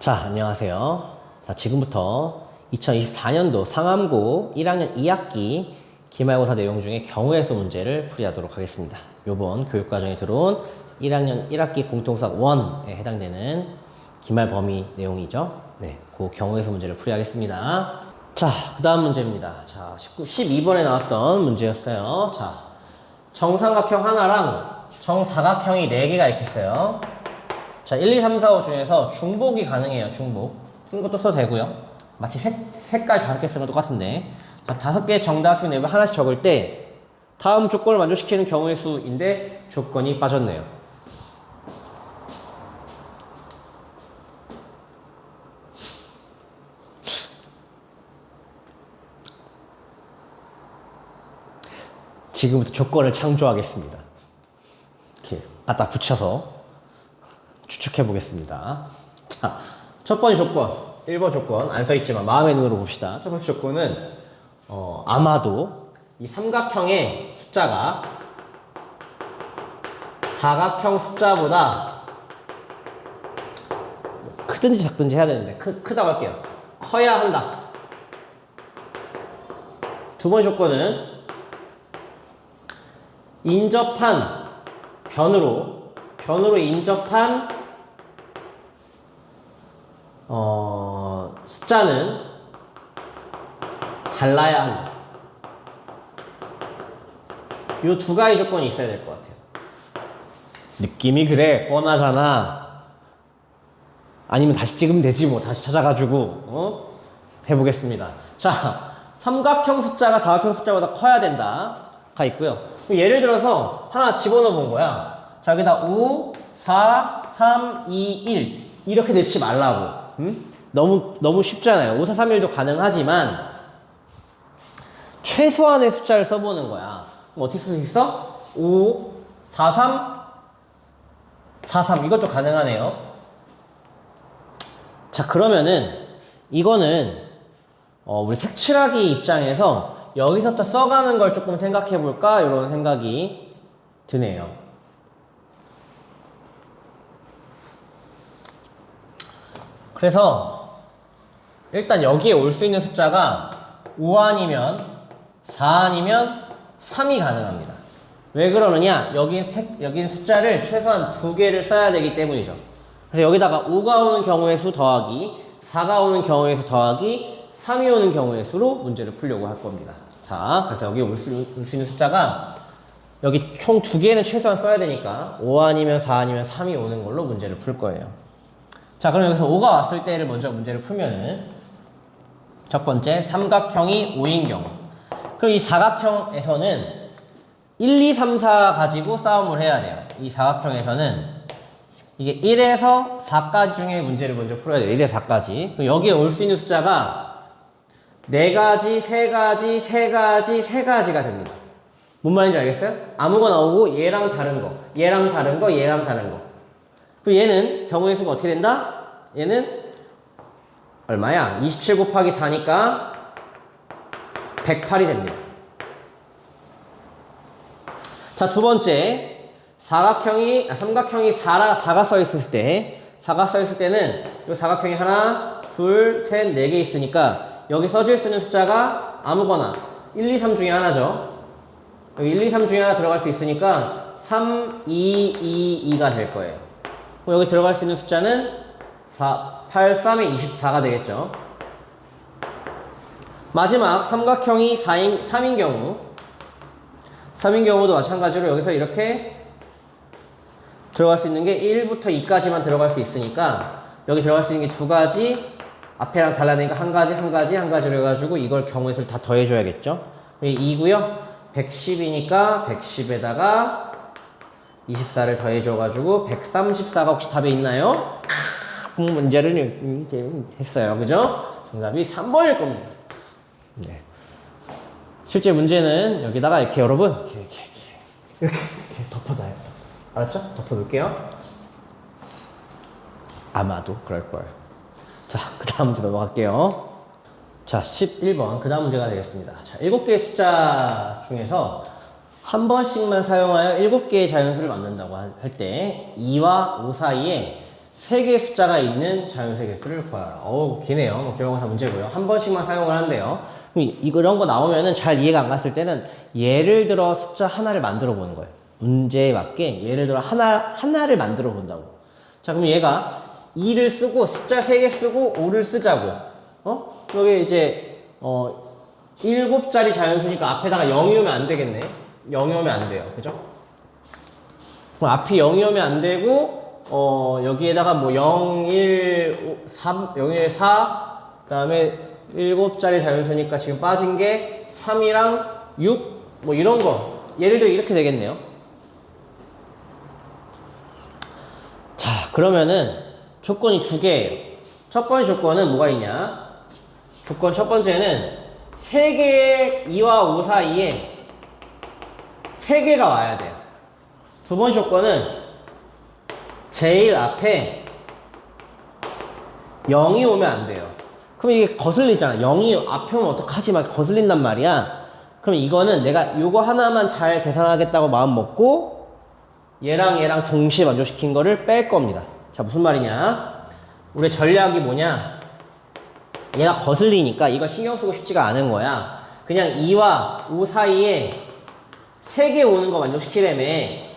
자, 안녕하세요. 자, 지금부터 2024년도 상암고 1학년 2학기 기말고사 내용 중에 경우의 수 문제를 풀이하도록 하겠습니다. 요번 교육과정에 들어온 1학년 1학기 공통수학 1에 해당되는 기말 범위 내용이죠. 네, 그 경우의 수 문제를 풀이하겠습니다. 자, 그 다음 문제입니다. 자, 19, 12번에 나왔던 문제였어요. 자, 정삼각형 하나랑 정사각형이 4개가 이렇게 있어요. 자, 1, 2, 3, 4, 5 중에서 중복이 가능해요, 중복. 쓴 것도 써도 되고요. 마치 색, 색깔 다섯 개쓴거 똑같은데. 자, 다섯 개의 정다각형 내부 하나씩 적을 때 다음 조건을 만족시키는 경우의 수인데 조건이 빠졌네요. 지금부터 조건을 창조하겠습니다. 이렇게 갖다 붙여서 추측해 보겠습니다. 자, 첫 번째 조건, 1번 조건 안 써 있지만 마음의 눈으로 봅시다. 첫 번째 조건은 어, 아마도 이 삼각형의 숫자가 사각형 숫자보다 크든지 작든지 해야 되는데 크, 크다고 할게요. 커야 한다. 두 번째 조건은 인접한 변으로 변으로 인접한 어, 숫자는 달라야 한다. 요 두 가지 조건이 있어야 될 것 같아요. 느낌이 그래 뻔하잖아. 아니면 다시 찍으면 되지 뭐 다시 찾아가지고 어? 해보겠습니다. 자 삼각형 숫자가 사각형 숫자보다 커야 된다. 가 있고요. 예를 들어서 하나 집어넣어 본 거야. 자, 여기다 5, 4, 3, 2, 1 이렇게 넣지 말라고. 음? 너무 너무 쉽잖아요. 5, 4, 3, 1도 가능하지만 최소한의 숫자를 써보는 거야. 어떻게 쓸 수 있어? 5, 4, 3, 4, 3 이것도 가능하네요. 자, 그러면은 이거는 어, 우리 색칠하기 입장에서 여기서부터 써가는 걸 조금 생각해 볼까? 이런 생각이 드네요. 그래서 일단 여기에 올 수 있는 숫자가 5 아니면 4 아니면 3이 가능합니다. 왜 그러느냐? 여기 색, 여기 숫자를 최소한 두 개를 써야 되기 때문이죠. 그래서 여기다가 5가 오는 경우의 수 더하기, 4가 오는 경우의 수 더하기, 3이 오는 경우의 수로 문제를 풀려고 할 겁니다. 자, 그래서 여기 올 수 있는 숫자가 여기 총 두 개는 최소한 써야 되니까 5 아니면 4 아니면 3이 오는 걸로 문제를 풀 거예요. 자, 그럼 여기서 5가 왔을 때를 먼저 문제를 풀면은 첫 번째 삼각형이 5인 경우. 그럼 이 사각형에서는 1, 2, 3, 4 가지고 싸움을 해야 돼요. 이 사각형에서는 이게 1에서 4까지 중에 문제를 먼저 풀어야 돼요. 1에서 4까지. 그럼 여기에 올 수 있는 숫자가 네 가지, 세 가지, 세 가지, 세 가지가 됩니다. 뭔 말인지 알겠어요? 아무거나 오고 얘랑 다른 거, 얘랑 다른 거, 얘랑 다른 거. 그 얘는 경우의 수가 어떻게 된다? 얘는 얼마야? 27 곱하기 4니까 108이 됩니다. 자, 두 번째. 사각형이, 아, 삼각형이 4라, 4가 써 있을 때, 4가 써 있을 때는 이 사각형이 하나, 둘, 셋, 네 개 있으니까 여기 써질 수 있는 숫자가 아무거나 1, 2, 3 중에 하나죠. 여기 1, 2, 3 중에 하나 들어갈 수 있으니까 3, 2, 2, 2가 될 거예요. 그럼 여기 들어갈 수 있는 숫자는 4, 8, 3에 24가 되겠죠. 마지막 삼각형이 4인, 3인 경우. 3인 경우도 마찬가지로 여기서 이렇게 들어갈 수 있는 게 1부터 2까지만 들어갈 수 있으니까 여기 들어갈 수 있는 게 두 가지 앞에랑 달라니까 한 가지 한 가지 한 가지로 해가지고 이걸 경우의 수를 다 더해줘야겠죠. 2고요. 110이니까 110에다가 24를 더해줘가지고 134가 혹시 답에 있나요? 음, 문제를 이렇게 했어요 그죠? 정답이 3번일 겁니다 네. 실제 문제는 여기다가 이렇게 여러분 이렇게 이렇게 이렇게, 이렇게 덮어놔요 알았죠? 덮어놓을게요 아마도 그럴 거예요 자, 그 다음 문제 넘어갈게요. 자, 11번. 그 다음 문제가 되겠습니다. 자, 7개의 숫자 중에서 한 번씩만 사용하여 7개의 자연수를 만든다고 할 때 2와 5 사이에 세 개의 숫자가 있는 자연수의 개수를 구하라. 어우, 기네요. 뭐 기억사 문제고요. 한 번씩만 사용을 한대요. 이런 거 나오면은 잘 이해가 안 갔을 때는 예를 들어 숫자 하나를 만들어 보는 거예요. 문제에 맞게 예를 들어 하나, 하나를 만들어 본다고. 자, 그럼 얘가 2를 쓰고 숫자 3개 쓰고 5를 쓰자고. 어? 여기 이제, 어, 7자리 자연수니까 앞에다가 0이 오면 안 되겠네. 0이 오면 안 돼요. 그죠? 그럼 앞이 0이 오면 안 되고, 어, 여기에다가 뭐 0, 1, 3, 0, 1, 4, 그 다음에 7자리 자연수니까 지금 빠진 게 3이랑 6, 뭐 이런 거. 예를 들어 이렇게 되겠네요. 자, 그러면은 조건이 두 개예요. 첫 번째 조건은 뭐가 있냐? 조건 첫 번째는 세 개의 2와 5 사이에 세 개가 와야 돼요. 두 번째 조건은 제일 앞에 0이 오면 안 돼요. 그럼 이게 거슬리잖아. 0이 앞에 오면 어떡하지? 막 거슬린단 말이야. 그럼 이거는 내가 요거 하나만 잘 계산하겠다고 마음 먹고 얘랑 얘랑 동시에 만족시킨 거를 뺄 겁니다. 자, 무슨 말이냐? 우리 전략이 뭐냐? 얘가 거슬리니까 이거 신경 쓰고 싶지가 않은 거야. 그냥 2와 5 사이에 3개 오는 거 만족시키려면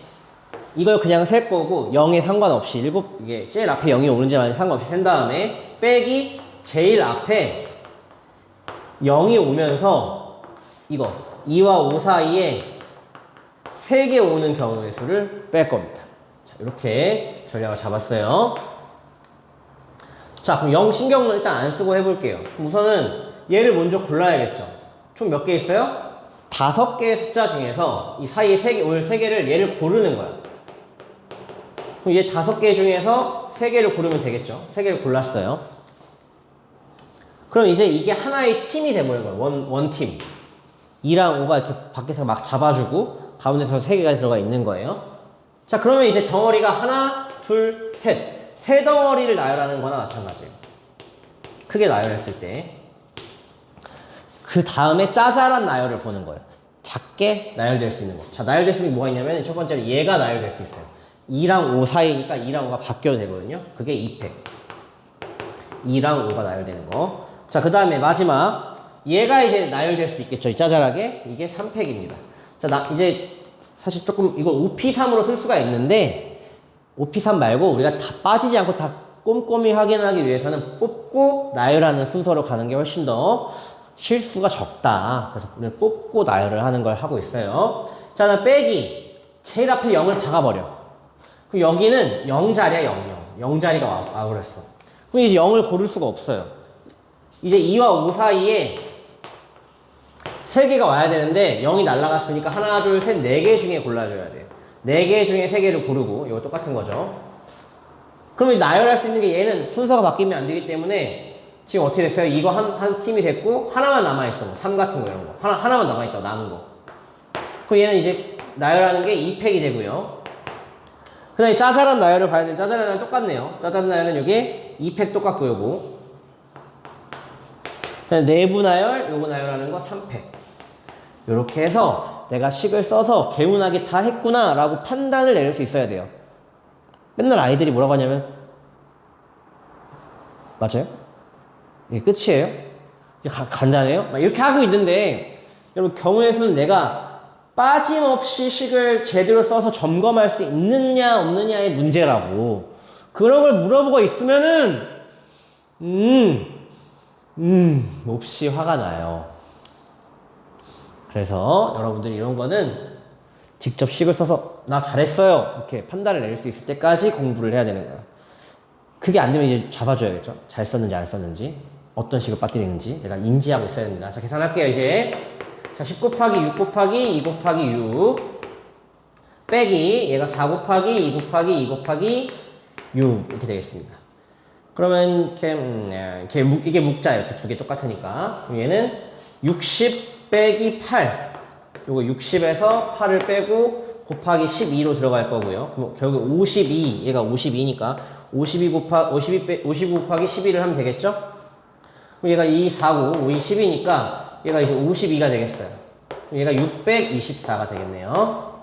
이걸 그냥 셀 거고 0에 상관없이 일곱 이게 제일 앞에 0이 오는지만 상관없이 센 다음에 빼기 제일 앞에 0이 오면서 이거 2와 5 사이에 3개 오는 경우의 수를 뺄 겁니다. 자, 이렇게 전략을 잡았어요. 자, 그럼 0 신경은 일단 안 쓰고 해볼게요. 우선은 얘를 먼저 골라야겠죠. 총 몇 개 있어요? 다섯 개의 숫자 중에서 이 사이에 세 개, 올세 개를 얘를 고르는 거야. 그럼 얘 다섯 개 중에서 세 개를 고르면 되겠죠. 세 개를 골랐어요. 그럼 이제 이게 하나의 팀이 돼버린 거예요. 원, 원 팀. 2랑 5가 이렇게 밖에서 막 잡아주고 가운데서 세 개가 들어가 있는 거예요. 자, 그러면 이제 덩어리가 하나, 둘, 셋. 세 덩어리를 나열하는 거나 마찬가지예요. 크게 나열했을 때. 그 다음에 짜잘한 나열을 보는 거예요. 작게 나열될 수 있는 거. 자, 나열될 수 있는 게 뭐가 있냐면 첫 번째로 얘가 나열될 수 있어요. 2랑 5 사이니까 2랑 5가 바뀌어도 되거든요. 그게 2팩. 2랑 5가 나열되는 거. 자, 그 다음에 마지막. 얘가 이제 나열될 수도 있겠죠. 이 짜잘하게. 이게 3팩입니다. 자, 나, 이제 사실 조금 이걸 5P3으로 쓸 수가 있는데 5P3 말고 우리가 다 빠지지 않고 다 꼼꼼히 확인하기 위해서는 뽑고 나열하는 순서로 가는 게 훨씬 더 실수가 적다. 그래서 우리는 뽑고 나열을 하는 걸 하고 있어요. 자, 나 빼기. 제일 앞에 0을 박아버려. 그럼 여기는 0자리야, 0, 0. 0자리가 와, 와버렸어. 그럼 이제 0을 고를 수가 없어요. 이제 2와 5 사이에 3개가 와야 되는데 0이 날라갔으니까 하나, 둘, 셋, 4개 중에 골라줘야 돼요. 4개 중에 3개를 고르고 이거 똑같은 거죠. 그러면 나열할 수 있는 게 얘는 순서가 바뀌면 안 되기 때문에 지금 어떻게 됐어요? 이거 한, 한 팀이 됐고 하나만 남아있어. 뭐, 3 같은 거 이런 거. 하나, 하나만 남아있다. 남은 거. 그럼 얘는 이제 나열하는 게 2팩이 되고요. 그 다음에 짜잘한 나열을 봐야 되는 짜잘한 나열은 똑같네요. 짜잘한 나열은 여기 2팩 똑같고 요거. 내부 나열, 요거 나열하는 거 3팩. 요렇게 해서 내가 식을 써서 개운하게 다 했구나 라고 판단을 내릴 수 있어야 돼요. 맨날 아이들이 뭐라고 하냐면 맞아요? 이게 끝이에요? 이게 가- 간단해요? 막 이렇게 하고 있는데 여러분 경우의 수는 내가 빠짐없이 식을 제대로 써서 점검할 수 있느냐 없느냐의 문제라고 그런 걸 물어보고 있으면은 음, 음 몹시 화가 나요 그래서 여러분들이 이런 거는 직접 식을 써서 나 잘했어요 이렇게 판단을 내릴 수 있을 때까지 공부를 해야 되는 거예요 그게 안 되면 이제 잡아줘야겠죠. 잘 썼는지 안 썼는지, 어떤 식으로 빠뜨리는지 내가 인지하고 있어야 됩니다. 자, 계산할게요, 이제. 자, 10 곱하기 6 곱하기 2 곱하기 6 빼기 얘가 4 곱하기 2 곱하기 2 곱하기 6 이렇게 되겠습니다. 그러면 이렇게, 음, 네, 이렇게 묵- 이게 묵자 이렇게 두 개 똑같으니까 얘는 60 빼기 8 요거 60에서 8을 빼고 곱하기 12로 들어갈 거고요. 그럼 결국 52 얘가 52니까 52 곱하 52 빼, 55 곱하기 12를 하면 되겠죠? 얘가 2 4고 5이 10이니까 얘가 이제 52가 되겠어요. 얘가 624가 되겠네요.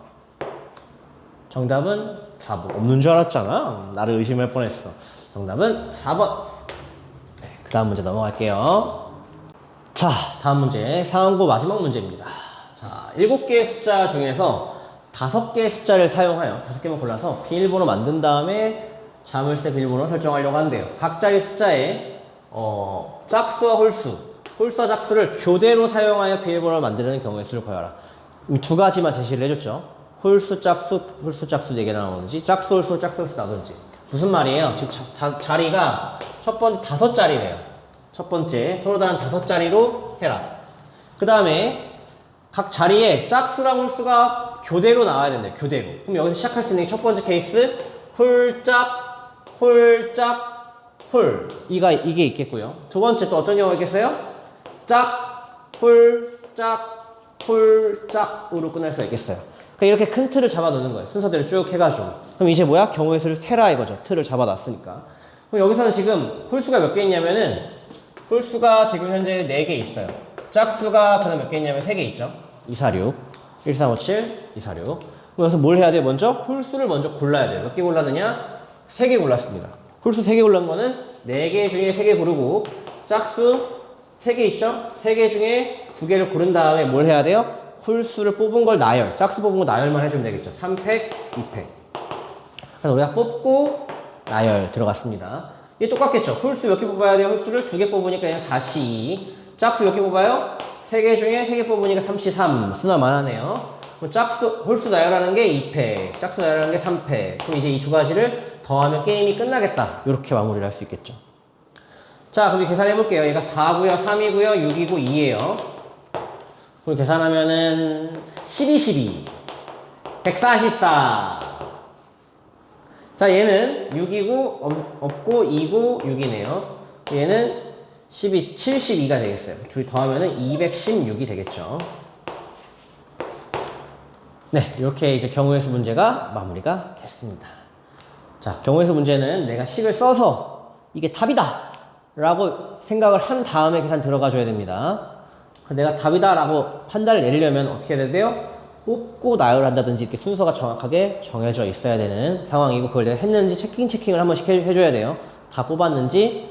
정답은 4부. 없는 줄 알았잖아. 나를 의심할 뻔했어. 정답은 4번. 네, 그 다음 문제 넘어갈게요. 자, 다음 문제. 상황고 마지막 문제입니다. 자, 7개의 숫자 중에서 5개의 숫자를 사용하여 5개만 골라서 비밀번호 만든 다음에 자물쇠 비밀번호 설정하려고 한대요. 각자의 숫자에 어, 짝수와 홀수, 홀수와 짝수를 교대로 사용하여 비밀번호를 만드는 경우의 수를 구하라. 이두 가지만 제시를 해줬죠. 홀수, 짝수, 홀수, 짝수 4개 나오는지, 짝수, 홀수, 짝수, 홀수 나오는지. 무슨 말이에요? 지금 자, 자- 자 리가 첫 번째 다섯 자리래요. 첫 번째 서로 다른 다섯 자리로 해라. 그 다음에 각 자리에 짝수랑 홀수가 교대로 나와야 된대요. 교대로. 그럼 여기서 시작할 수 있는 게첫 번째 케이스 홀짝, 홀짝, 홀. 이가 이게 있겠고요. 두 번째 또 어떤 경우가 있겠어요? 짝, 홀, 짝, 홀, 짝으로 끝날 수가 있겠어요. 그러니까 이렇게 큰 틀을 잡아놓는 거예요. 순서대로 쭉 해가지고. 그럼 이제 뭐야? 경우의 수를 세라 이거죠. 틀을 잡아놨으니까. 그럼 여기서는 지금 홀수가 몇 개 있냐면은 홀수가 지금 현재 4개 있어요. 짝수가 그다음 몇 개 있냐면 3개 있죠. 246, 1357, 246. 그럼 여기서 뭘 해야 돼요? 먼저 홀수를 먼저 골라야 돼요. 몇 개 골랐느냐? 3개 골랐습니다. 홀수 3개 골란 거는 4개 중에 3개 고르고 짝수 3개 있죠? 3개 중에 2개를 고른 다음에 뭘 해야 돼요? 홀수를 뽑은 걸 나열, 짝수 뽑은 거 나열만 해주면 되겠죠. 3팩, 2팩. 그래서 우리가 뽑고 나열 들어갔습니다. 이게 똑같겠죠. 홀수 몇 개 뽑아야 돼요? 홀수를 두개 뽑으니까 얘는 4시2. 짝수 몇 개 뽑아요? 세개 중에 세개 뽑으니까 3시3. 쓰나만 하네요. 짝수, 홀수 나열하는 게 2패, 짝수 나열하는 게 3패. 그럼 이제 이 두 가지를 더하면 게임이 끝나겠다. 이렇게 마무리를 할 수 있겠죠. 자, 그럼 계산해 볼게요. 얘가 4고요, 3이고요, 6이고 2예요. 그럼 계산하면은 12, 12. 144. 자, 얘는 6이고, 없- 없고, 2고, 6이네요. 얘는 12, 72가 되겠어요. 둘이 더하면은 216이 되겠죠. 네, 이렇게 이제 경우의 수 문제가 마무리가 됐습니다. 자, 경우의 수 문제는 내가 식을 써서 이게 답이다! 라고 생각을 한 다음에 계산 들어가 줘야 됩니다. 내가 답이다 라고 판단을 내리려면 어떻게 해야 돼요? 뽑고 나열한다든지 이렇게 순서가 정확하게 정해져 있어야 되는 상황이고 그걸 내가 했는지 체킹 체킹을 한 번씩 해, 해줘야 돼요. 다 뽑았는지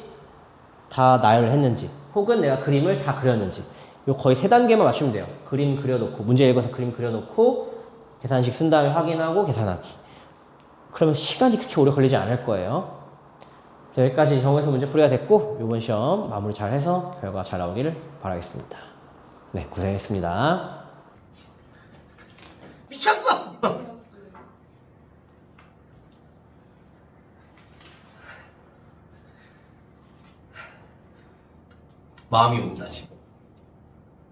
다 나열을 했는지 혹은 내가 그림을 다 그렸는지 요 거의 세 단계만 맞추면 돼요. 그림 그려놓고 문제 읽어서 그림 그려놓고 계산식 쓴 다음에 확인하고 계산하기. 그러면 시간이 그렇게 오래 걸리지 않을 거예요. 자, 여기까지 경우에서 문제 풀이가 됐고 이번 시험 마무리 잘 해서 결과 잘 나오기를 바라겠습니다. 네, 고생했습니다. 미쳤어! 마음이 옵니다 지금.